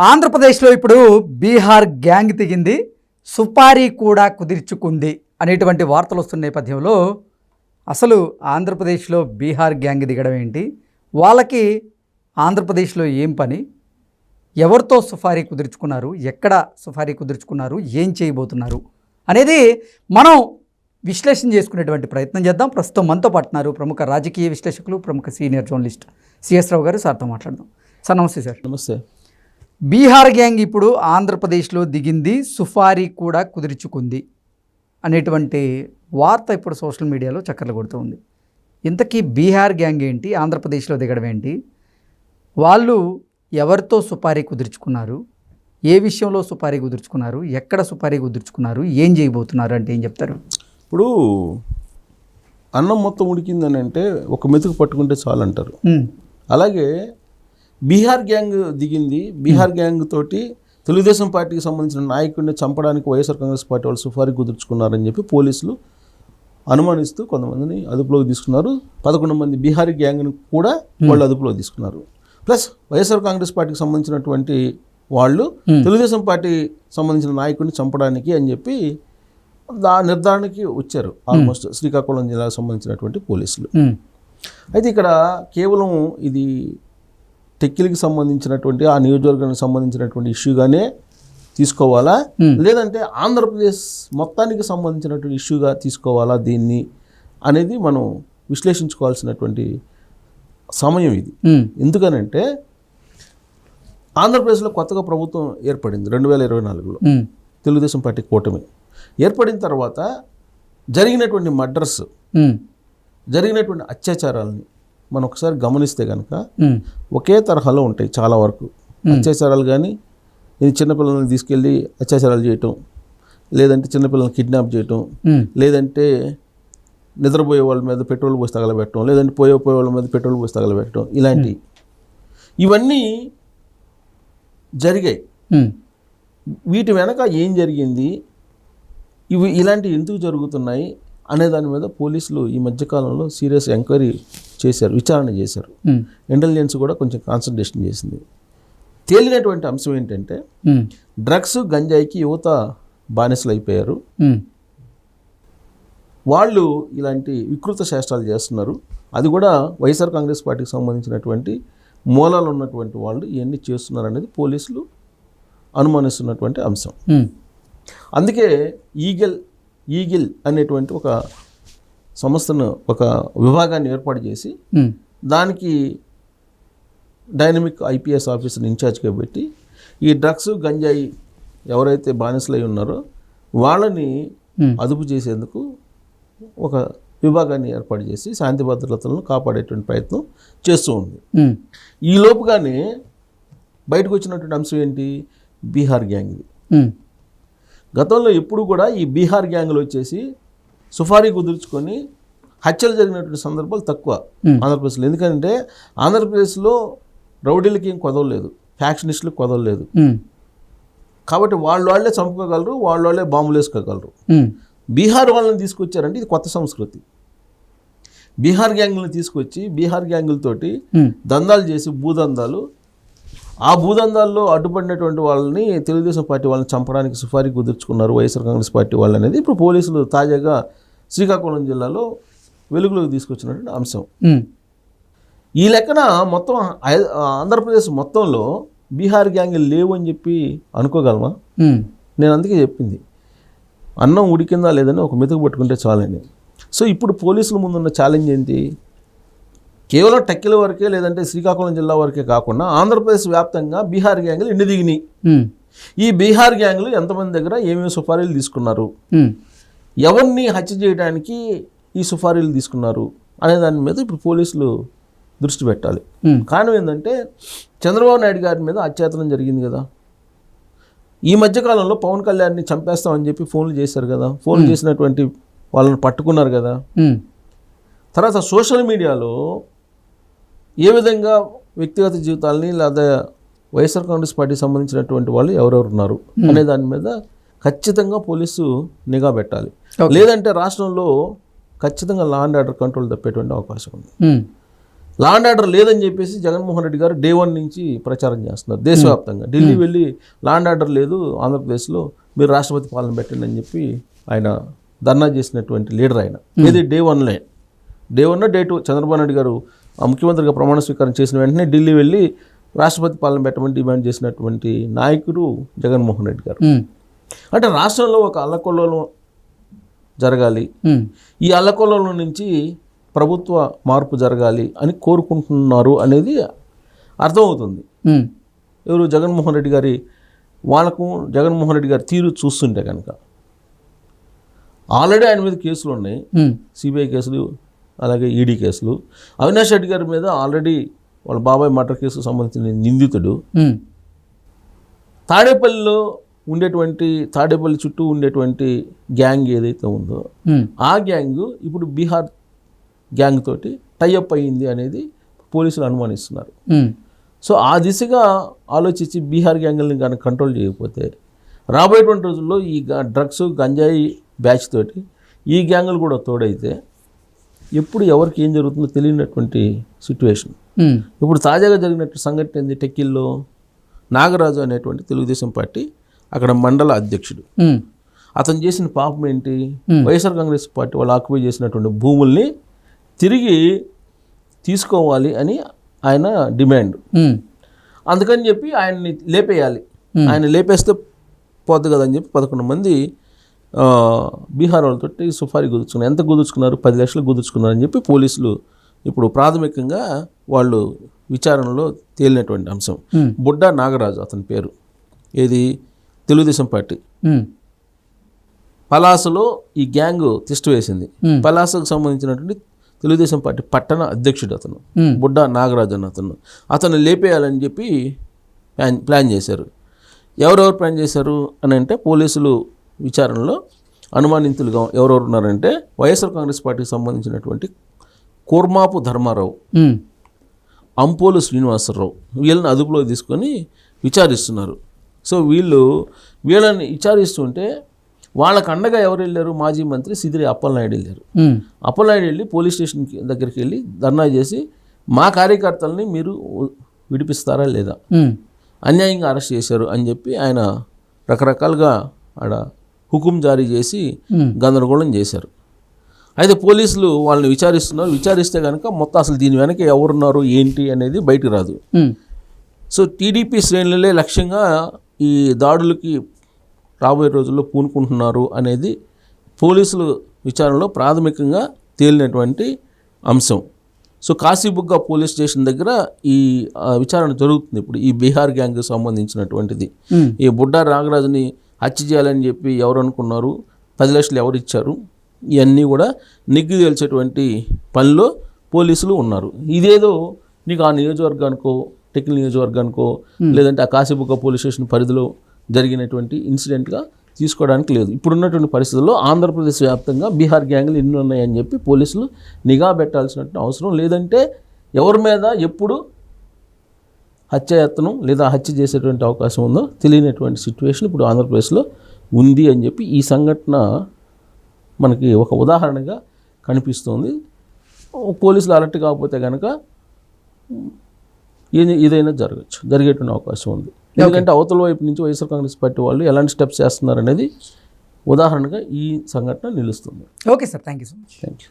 ఆంధ్రప్రదేశ్లో ఇప్పుడు బీహార్ గ్యాంగ్ తెగింది సుపారీ కూడా కుదిర్చుకుంది అనేటువంటి వార్తలు వస్తున్న నేపథ్యంలో అసలు ఆంధ్రప్రదేశ్లో బీహార్ గ్యాంగ్ దిగడం ఏంటి? వాళ్ళకి ఆంధ్రప్రదేశ్లో ఏం పని? ఎవరితో సుఫారీ కుదుర్చుకున్నారు? ఎక్కడ సుఫారీ కుదుర్చుకున్నారు? ఏం చేయబోతున్నారు? అనేది మనం విశ్లేషణ చేసుకునేటువంటి ప్రయత్నం చేద్దాం. ప్రస్తుతం మనతో పాటున్నారు ప్రముఖ రాజకీయ విశ్లేషకులు ప్రముఖ సీనియర్ జర్నలిస్ట్ సిఎస్ రావు గారు. సార్తో మాట్లాడదాం. సార్ నమస్తే సార్. నమస్తే. బీహార్ గ్యాంగ్ ఇప్పుడు ఆంధ్రప్రదేశ్లో దిగింది సుఫారీ కూడా కుదుర్చుకుంది అనేటువంటి వార్త ఇప్పుడు సోషల్ మీడియాలో చక్కర్లు కొడుతూ ఉంది. ఇంతకీ బీహార్ గ్యాంగ్ ఏంటి ఆంధ్రప్రదేశ్లో దిగడం ఏంటి వాళ్ళు ఎవరితో సుపారీ కుదుర్చుకున్నారు ఏ విషయంలో సుపారీ కుదుర్చుకున్నారు ఎక్కడ సుపారీ కుదుర్చుకున్నారు ఏం చేయబోతున్నారు అంటే ఏం చెప్తారు? ఇప్పుడు అన్నం మొత్తం ఉడికిందని అంటే ఒక మెతుకు పట్టుకుంటే చాలు అంటారు అలాగే బీహార్ గ్యాంగ్ దిగింది. బీహార్ గ్యాంగ్ తోటి తెలుగుదేశం పార్టీకి సంబంధించిన నాయకుడిని చంపడానికి వైఎస్ఆర్ కాంగ్రెస్ పార్టీ వాళ్ళు సుఫారీ కుదుర్చుకున్నారని చెప్పి పోలీసులు అనుమానిస్తూ కొంతమందిని అదుపులోకి తీసుకున్నారు. పదకొండు మంది బీహారీ గ్యాంగ్ని కూడా వాళ్ళు అదుపులోకి తీసుకున్నారు. ప్లస్ వైఎస్ఆర్ కాంగ్రెస్ పార్టీకి సంబంధించినటువంటి వాళ్ళు తెలుగుదేశం పార్టీ సంబంధించిన నాయకుడిని చంపడానికి అని చెప్పి దా నిర్ధారణకి వచ్చారు. ఆల్మోస్ట్ శ్రీకాకుళం జిల్లాకు సంబంధించినటువంటి పోలీసులు. అయితే ఇక్కడ కేవలం ఇది టెక్కిలికి సంబంధించినటువంటి ఆ నియోజకవర్గానికి సంబంధించినటువంటి ఇష్యూగానే తీసుకోవాలా. లేదంటే ఆంధ్రప్రదేశ్ మొత్తానికి సంబంధించినటువంటి ఇష్యూగా తీసుకోవాలా దీన్ని అనేది మనం విశ్లేషించుకోవాల్సినటువంటి సమయం ఇది. ఎందుకనంటే ఆంధ్రప్రదేశ్లో కొత్తగా ప్రభుత్వం ఏర్పడింది రెండు వేల ఇరవై నాలుగులో. తెలుగుదేశం పార్టీ కూటమి. ఏర్పడిన తర్వాత జరిగినటువంటి మర్డర్స్ జరిగినటువంటి అత్యాచారాలని మనం ఒకసారి గమనిస్తే కనుక ఒకే తరహాలో ఉంటాయి చాలా వరకు. అత్యాచారాలు కానీ ఇది చిన్నపిల్లల్ని తీసుకెళ్ళి అత్యాచారాలు చేయటం లేదంటే చిన్నపిల్లల్ని కిడ్నాప్ చేయటం లేదంటే నిద్రపోయే వాళ్ళ మీద పెట్రోల్ పోసి తగలబెట్టడం లేదంటే పోయే పోయే వాళ్ళ మీద పెట్రోల్ పోసి తగలబెట్టడం ఇలాంటివి ఇవన్నీ జరిగాయి. వీటి వెనక ఏం జరిగింది? ఇవి ఇలాంటివి ఎందుకు జరుగుతున్నాయి? అనే దాని మీద పోలీసులు ఈ మధ్యకాలంలో సీరియస్ ఎంక్వైరీ చేశారు విచారణ చేశారు. ఇంటెలిజెన్స్ కూడా కొంచెం కాన్సన్ట్రేషన్ చేసింది. తేలినటువంటి అంశం ఏంటంటే డ్రగ్స్ గంజాయికి యువత బానిసలు అయిపోయారు. వాళ్ళు ఇలాంటి వికృత శాస్త్రాలు చేస్తున్నారు. అది కూడా వైఎస్ఆర్ కాంగ్రెస్ పార్టీకి సంబంధించినటువంటి మూలాలు ఉన్నటువంటి వాళ్ళు ఇవన్నీ చేస్తున్నారు అనేది పోలీసులు అనుమానిస్తున్నటువంటి అంశం. అందుకే ఈగిల్ ఈగిల్ అనేటువంటి ఒక సంస్థను ఒక విభాగాన్ని ఏర్పాటు చేసి దానికి డైనమిక్ ఐపీఎస్ ఆఫీసర్ని ఇన్ఛార్జ్గా పెట్టి ఈ డ్రగ్స్ గంజాయి ఎవరైతే బానిసలై ఉన్నారో వాళ్ళని అదుపు చేసేందుకు ఒక విభాగాన్ని ఏర్పాటు చేసి శాంతి భద్రతలను కాపాడేటువంటి ప్రయత్నం చేస్తూ ఉంది. ఈ లోపుగానే బయటకు వచ్చినటువంటి అంశం ఏంటి? బీహార్ గ్యాంగ్. ఇది గతంలో ఎప్పుడు కూడా ఈ బీహార్ గ్యాంగ్లు వచ్చేసి సుఫారీ కుదుర్చుకొని హత్యలు జరిగినటువంటి సందర్భాలు తక్కువ. ఆంధ్రప్రదేశ్లో. ఎందుకంటే ఆంధ్రప్రదేశ్లో రౌడీలకి ఏం కొదవలేదు ఫ్యాక్షనిస్టులకు కొదవలేదు. కాబట్టి వాళ్ళు వాళ్ళే చంపుకోగలరు వాళ్ళు వాళ్ళే బాంబులు వేసుకోగలరు. బీహార్ వాళ్ళని తీసుకొచ్చారంటే ఇది కొత్త సంస్కృతి. బీహార్ గ్యాంగులను తీసుకొచ్చి బీహార్ గ్యాంగులతోటి దందాలు చేసి భూదందాలు ఆ భూదందాల్లో అడ్డుపడినటువంటి వాళ్ళని తెలుగుదేశం పార్టీ వాళ్ళని చంపడానికి సుఫారీ కుదుర్చుకున్నారు Y S R Congress party వాళ్ళు అనేది ఇప్పుడు పోలీసులు తాజాగా శ్రీకాకుళం జిల్లాలో వెలుగులోకి తీసుకొచ్చినటువంటి అంశం. ఈ లెక్కన మొత్తం ఆంధ్రప్రదేశ్ మొత్తంలో బీహార్ గ్యాంగులు లేవు అని చెప్పి అనుకోగలమా? నేను అందుకే చెప్పింది. అన్నం ఉడికిందా లేదని ఒక మెతుకు పట్టుకుంటే చాలని సో ఇప్పుడు పోలీసుల ముందున్న ఛాలెంజ్ ఏంటి? కేవలం టెక్కిల వరకే లేదంటే శ్రీకాకుళం జిల్లా వరకే కాకుండా ఆంధ్రప్రదేశ్ వ్యాప్తంగా బీహార్ గ్యాంగులు ఎండి దిగినాయి? ఈ బీహార్ గ్యాంగులు ఎంతమంది దగ్గర ఏమేమి సుపారీలు తీసుకున్నారు? ఎవరిని హత్య చేయడానికి ఈ సుపారీలు తీసుకున్నారు అనే దాని మీద ఇప్పుడు పోలీసులు దృష్టి పెట్టాలి. కారణం ఏంటంటే చంద్రబాబు నాయుడు గారి మీద అత్యాచారం జరిగింది కదా. ఈ మధ్యకాలంలో పవన్ కళ్యాణ్ని చంపేస్తామని చెప్పి ఫోన్లు చేశారు కదా. ఫోన్లు చేసినటువంటి వాళ్ళని పట్టుకున్నారు కదా. తర్వాత సోషల్ మీడియాలో ఏ విధంగా వ్యక్తిగత జీవితాలని లేదా వైఎస్ఆర్ కాంగ్రెస్ పార్టీకి సంబంధించినటువంటి వాళ్ళు ఎవరెవరు ఉన్నారు అనే దాని మీద ఖచ్చితంగా పోలీసు నిఘా పెట్టాలి. లేదంటే రాష్ట్రంలో ఖచ్చితంగా లా అండ్ ఆర్డర్ కంట్రోల్ తప్పేటువంటి అవకాశం ఉంది. ఉమ్, లా అండ్ ఆర్డర్ లేదని చెప్పేసి జగన్మోహన్ రెడ్డి గారు డే వన్ నుంచి ప్రచారం చేస్తున్నారు దేశవ్యాప్తంగా. ఢిల్లీ వెళ్ళి లా అండ్ ఆర్డర్ లేదు ఆంధ్రప్రదేశ్లో మీరు రాష్ట్రపతి పాలన పెట్టండి అని చెప్పి ఆయన ధర్నా చేసినటువంటి లీడర్ ఆయన. ఇది day వన్లే day one day two Chandrababu Naidu గారు ముఖ్యమంత్రిగా ప్రమాణ స్వీకారం చేసిన వెంటనే ఢిల్లీ వెళ్ళి రాష్ట్రపతి పాలన పెట్టమని డిమాండ్ చేసినటువంటి నాయకుడు జగన్మోహన్ రెడ్డి గారు. అంటే రాష్ట్రంలో ఒక అల్లకొల్లోలం జరగాలి. ఈ అల్లకొల్లోలం నుంచి ప్రభుత్వ మార్పు జరగాలి అని కోరుకుంటున్నారు అనేది అర్థమవుతుంది. ఎవరు జగన్మోహన్ రెడ్డి గారి వాళ్ళకు జగన్మోహన్ రెడ్డి గారి తీరు చూస్తుంటే కనుక ఆల్రెడీ ఆయన మీద కేసులు ఉన్నాయి. సిబిఐ కేసులు అలాగే ఈడీ కేసులు. అవినాష్ రెడ్డి గారి మీద ఆల్రెడీ వాళ్ళ బాబాయ్ మర్డర్ కేసుకు సంబంధించిన నిందితుడు తాడేపల్లిలో ఉండేటువంటి తాడేపల్లి చుట్టూ ఉండేటువంటి గ్యాంగ్ ఏదైతే ఉందో ఆ గ్యాంగ్ ఇప్పుడు బీహార్ గ్యాంగ్ తోటి టైఅప్ అయ్యింది అనేది పోలీసులు అనుమానిస్తున్నారు. సో ఆ దిశగా ఆలోచించి బీహార్ గ్యాంగ్ని కనుక కంట్రోల్ చేయకపోతే రాబోయేటువంటి రోజుల్లో ఈ డ్రగ్స్ గంజాయి బ్యాచ్ తోటి ఈ గ్యాంగులు కూడా తోడైతే ఎప్పుడు ఎవరికి ఏం జరుగుతుందో తెలియనటువంటి సిచ్యువేషన్ ఇప్పుడు తాజాగా జరిగినట్టు సంఘటన ఏంది టెక్కిల్లో నాగరాజు అనేటువంటి తెలుగుదేశం పార్టీ అక్కడ మండల అధ్యక్షుడు. అతను చేసిన పాపం ఏంటి? వైఎస్ఆర్ కాంగ్రెస్ పార్టీ వాళ్ళు ఆక్యుపై చేసినటువంటి భూముల్ని తిరిగి తీసుకోవాలి అని ఆయన డిమాండ్. అందుకని చెప్పి ఆయన్ని లేపేయాలి. ఆయన లేపేస్తే పోద్ది కదని చెప్పి పదకొండు మంది బీహార్ వాళ్ళతో సుఫారీ కుదుర్చుకున్నారు ఎంత కుదుర్చుకున్నారు పది లక్షలు కుదుర్చుకున్నారు అని చెప్పి పోలీసులు ఇప్పుడు ప్రాథమికంగా వాళ్ళు విచారణలో తేలినటువంటి అంశం. బుడ్డా నాగరాజు అతని పేరు. ఏది? తెలుగుదేశం పార్టీ. పలాసలో ఈ గ్యాంగ్ తిష్ట వేసింది. పలాసకు సంబంధించినటువంటి తెలుగుదేశం పార్టీ పట్టణ అధ్యక్షుడు అతను. బుడ్డా నాగరాజు అతను. అతను లేపేయాలని చెప్పి ప్లాన్ ప్లాన్ చేశారు. ఎవరెవరు ప్లాన్ చేశారు అని అంటే పోలీసులు విచారణలో అనుమానితులుగా ఎవరెవరు ఉన్నారంటే వైఎస్ఆర్ కాంగ్రెస్ పార్టీకి సంబంధించినటువంటి కూర్మాపు ధర్మారావు అంపోలు శ్రీనివాసరావు వీళ్ళని అదుపులో తీసుకొని విచారిస్తున్నారు. సో వీళ్ళు వీళ్ళని విచారిస్తుంటే వాళ్ళకు అండగా ఎవరు వెళ్ళారు? మాజీ మంత్రి సిదిరి అప్పలనాయుడు వెళ్ళారు. అప్పలనాయుడు వెళ్ళి పోలీస్ స్టేషన్ దగ్గరికి వెళ్ళి ధర్నా చేసి మా కార్యకర్తల్ని మీరు విడిపిస్తారా లేదా? అన్యాయంగా అరెస్ట్ చేశారు అని చెప్పి ఆయన రకరకాలుగా ఆడ హుకుం జారీ చేసి గందరగోళం చేశారు. అయితే పోలీసులు వాళ్ళని విచారిస్తున్నారు. విచారిస్తే కనుక మొత్తం అసలు దీని వెనక ఎవరున్నారు? ఏంటి? అనేది బయటకు రాదు. సో టీడీపీ శ్రేణులే లక్ష్యంగా ఈ దాడులకి రాబోయే రోజుల్లో పూనుకుంటున్నారు అనేది పోలీసులు విచారణలో ప్రాథమికంగా తేలినటువంటి అంశం. సో కాశీబుగ్గ పోలీస్ స్టేషన్ దగ్గర ఈ విచారణ జరుగుతుంది. ఇప్పుడు ఈ బీహార్ గ్యాంగ్కి సంబంధించినటువంటిది. ఈ బుడ్డా నాగరాజుని హత్య చేయాలని చెప్పి ఎవరు అనుకున్నారు? పది లక్షలు ఎవరు ఇచ్చారు? ఇవన్నీ కూడా నిగ్గు తేల్చేటువంటి పనిలో పోలీసులు ఉన్నారు. ఇదేదో నీకు ఆ నియోజకవర్గానికో టెక్నికల్ నియోజకవర్గానికో లేదంటే ఆ కాశీబుగ్గ పోలీస్ స్టేషన్ పరిధిలో జరిగినటువంటి ఇన్సిడెంట్గా తీసుకోవడానికి లేదు. ఇప్పుడున్నటువంటి పరిస్థితుల్లో ఆంధ్రప్రదేశ్ వ్యాప్తంగా బీహార్ గ్యాంగ్లు ఎన్ని ఉన్నాయని చెప్పి పోలీసులు నిఘా పెట్టాల్సిన అవసరం లేదంటే ఎవరి మీద ఎప్పుడు హత్యాయత్నం లేదా హత్య చేసేటువంటి అవకాశం ఉందో తెలియనటువంటి సిచ్యువేషన్ ఇప్పుడు ఆంధ్రప్రదేశ్లో ఉంది అని చెప్పి ఈ సంఘటన మనకి ఒక ఉదాహరణగా కనిపిస్తుంది. పోలీసులు అలర్ట్ కాకపోతే కనుక ఏదైనా జరగచ్చు జరిగేటువంటి అవకాశం ఉంది. ఎందుకంటే అవతల వైపు నుంచి వైఎస్ఆర్ కాంగ్రెస్ పార్టీ వాళ్ళు ఎలాంటి స్టెప్స్ చేస్తున్నారు అనేది ఉదాహరణగా ఈ సంఘటన నిలుస్తుంది. Okay sir thank you so much. Thank you